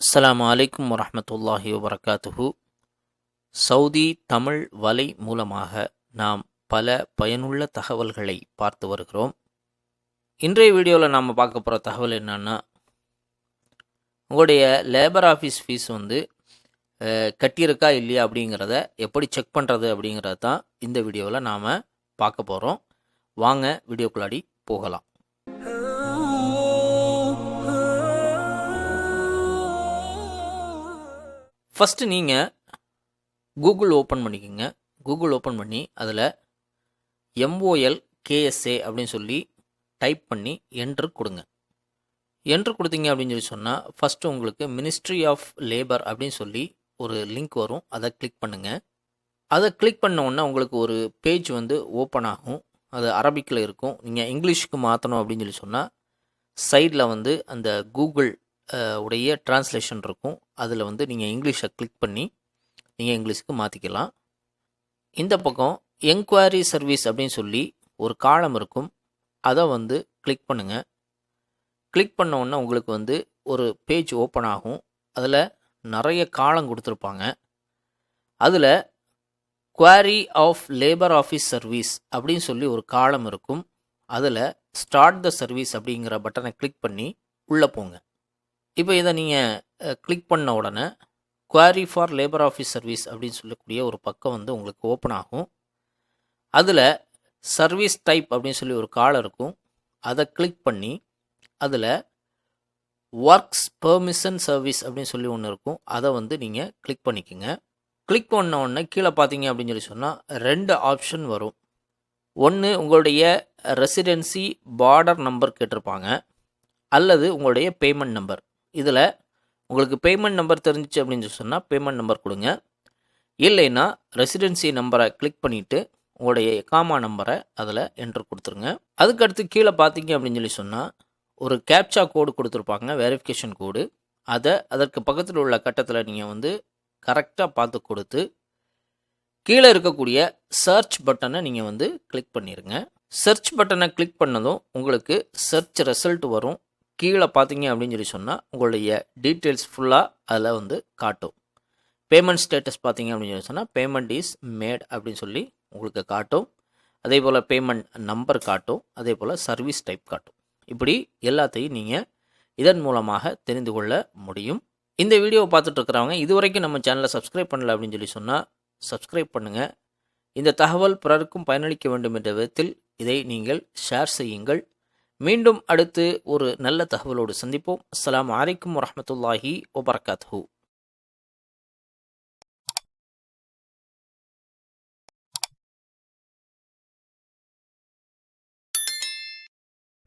அஸ்லாம் அலைக்கும் வரமத்துல்லாஹி வபரகாத்துஹு. சவுதி தமிழ் வலை மூலமாக நாம் பல பயனுள்ள தகவல்களை பார்த்து வருகிறோம். இன்றைய வீடியோவில் நாம் பார்க்க போகிற தகவல் என்னன்னா உங்களுடைய லேபர் ஆஃபீஸ் ஃபீஸ் வந்து கட்டியிருக்கா இல்லையா அப்படிங்கிறத எப்படி செக் பண்ணுறது அப்படிங்கிறத தான் இந்த வீடியோவில் நாம் பார்க்க போகிறோம் வாங்க வீடியோக்குள்ளாடி போகலாம். ஃபஸ்ட்டு நீங்கள் கூகுள் ஓப்பன் பண்ணிக்கோங்க. கூகுள் ஓப்பன் பண்ணி அதில் எம்ஓஎல் கேஎஸ்ஏ அப்படின்னு சொல்லி டைப் பண்ணி என்ட்ரு கொடுங்க. என்ட்ரு கொடுத்தீங்க அப்படின்னு சொல்லி சொன்னால் ஃபஸ்ட்டு உங்களுக்கு மினிஸ்ட்ரி ஆஃப் லேபர் அப்படின்னு சொல்லி ஒரு லிங்க் வரும். அதை கிளிக் பண்ணுங்கள் அதை கிளிக் பண்ண உடனே உங்களுக்கு ஒரு பேஜ் வந்து ஓப்பன் ஆகும். அது அரபிக்கில் இருக்கும். நீங்கள் இங்கிலீஷுக்கு மாற்றணும் அப்படின்னு சொல்லி சொன்னால் சைடில் வந்து அந்த கூகுள் உடைய டிரான்ஸ்லேஷன் இருக்கும். அதில் வந்து நீங்கள் இங்கிலீஷை கிளிக் பண்ணி நீங்கள் இங்கிலீஷுக்கு மாற்றிக்கலாம் இந்த பக்கம் என்கொயரி சர்வீஸ் அப்படின்னு சொல்லி ஒரு காலம் இருக்கும். அதை வந்து கிளிக் பண்ணுங்கள் கிளிக் பண்ண உங்களுக்கு வந்து ஒரு பேஜ் ஓப்பன் ஆகும். அதில் நிறைய காலம் கொடுத்துருப்பாங்க. அதில் query of labour office service அப்படின்னு சொல்லி ஒரு காலம் இருக்கும். அதில் ஸ்டார்ட் த சர்வீஸ் அப்படிங்கிற பட்டனை கிளிக் பண்ணி உள்ளே போங்க. இப்போ இதை நீங்கள் கிளிக் பண்ண உடனே query for labour office service அப்படின்னு சொல்லக்கூடிய ஒரு பக்கம் வந்து உங்களுக்கு ஓப்பன் ஆகும். அதில் சர்வீஸ் டைப் அப்படின்னு சொல்லி ஒரு கால் இருக்கும். அதை கிளிக் பண்ணி அதில் ஒர்க்ஸ் பெர்மிஷன் சர்வீஸ் அப்படின்னு சொல்லி ஒன்று இருக்கும். அதை வந்து நீங்கள் கிளிக் பண்ணிக்கோங்க. கிளிக் பண்ண உடனே கீழே பார்த்தீங்க அப்படின்னு சொல்லி சொன்னால் ரெண்டு ஆப்ஷன் வரும். ஒன்று உங்களுடைய ரெசிடென்சி பார்டர் நம்பர் கேட்டிருப்பாங்க. அல்லது உங்களுடைய பேமெண்ட் நம்பர் இதில் உங்களுக்கு பேமெண்ட் நம்பர் தெரிஞ்சிச்சு அப்படின்னு சொல்லி சொன்னால் பேமெண்ட் நம்பர் கொடுங்க. இல்லைன்னா ரெசிடென்சி நம்பரை கிளிக் பண்ணிவிட்டு உங்களுடைய காமா நம்பரை அதில் என்ட்ரு கொடுத்துருங்க. அதுக்கடுத்து கீழே பார்த்தீங்க அப்படின்னு சொல்லி சொன்னால் ஒரு கேப்சா கோடு கொடுத்துருப்பாங்க வெரிஃபிகேஷன் கோடு அதை அதற்கு பக்கத்தில் உள்ள கட்டத்தில் நீங்கள் வந்து கரெக்டாக பார்த்து கொடுத்து கீழே இருக்கக்கூடிய சர்ச் பட்டனை நீங்கள் வந்து கிளிக் பண்ணிடுங்க சர்ச் பட்டனை கிளிக் பண்ணதும் உங்களுக்கு சர்ச் ரிசல்ட் வரும். கீழே பார்த்தீங்க அப்படின்னு சொல்லி சொன்னால் உங்களுடைய டீட்டெயில்ஸ் ஃபுல்லாக அதில் வந்து காட்டும். பேமெண்ட் ஸ்டேட்டஸ் பார்த்தீங்க அப்படின்னு சொல்லி சொன்னால் பேமெண்ட் இஸ் மேட் அப்படின்னு சொல்லி உங்களுக்கு காட்டும். அதே போல் பேமெண்ட் நம்பர் காட்டும். அதே போல் சர்வீஸ் டைப் காட்டும். இப்படி எல்லாத்தையும் நீங்கள் இதன் மூலமாக தெரிந்து கொள்ள முடியும். இந்த வீடியோவை பார்த்துட்டு இருக்கிறவங்க இது வரைக்கும் நம்ம சேனலை சப்ஸ்கிரைப் பண்ணல அப்படின்னு சொல்லி சொன்னால் சப்ஸ்கிரைப் பண்ணுங்கள் இந்த தகவல் பிறருக்கும் பயனளிக்க வேண்டும் என்ற விதத்தில் இதை நீங்கள் ஷேர் செய்யுங்கள். மீண்டும் அடுத்து ஒரு நல்ல தகவலோடு சந்திப்போம். அஸ்லாம் வலைக்கம் வரமத்துல்லாஹி வபரகாத்துஹு.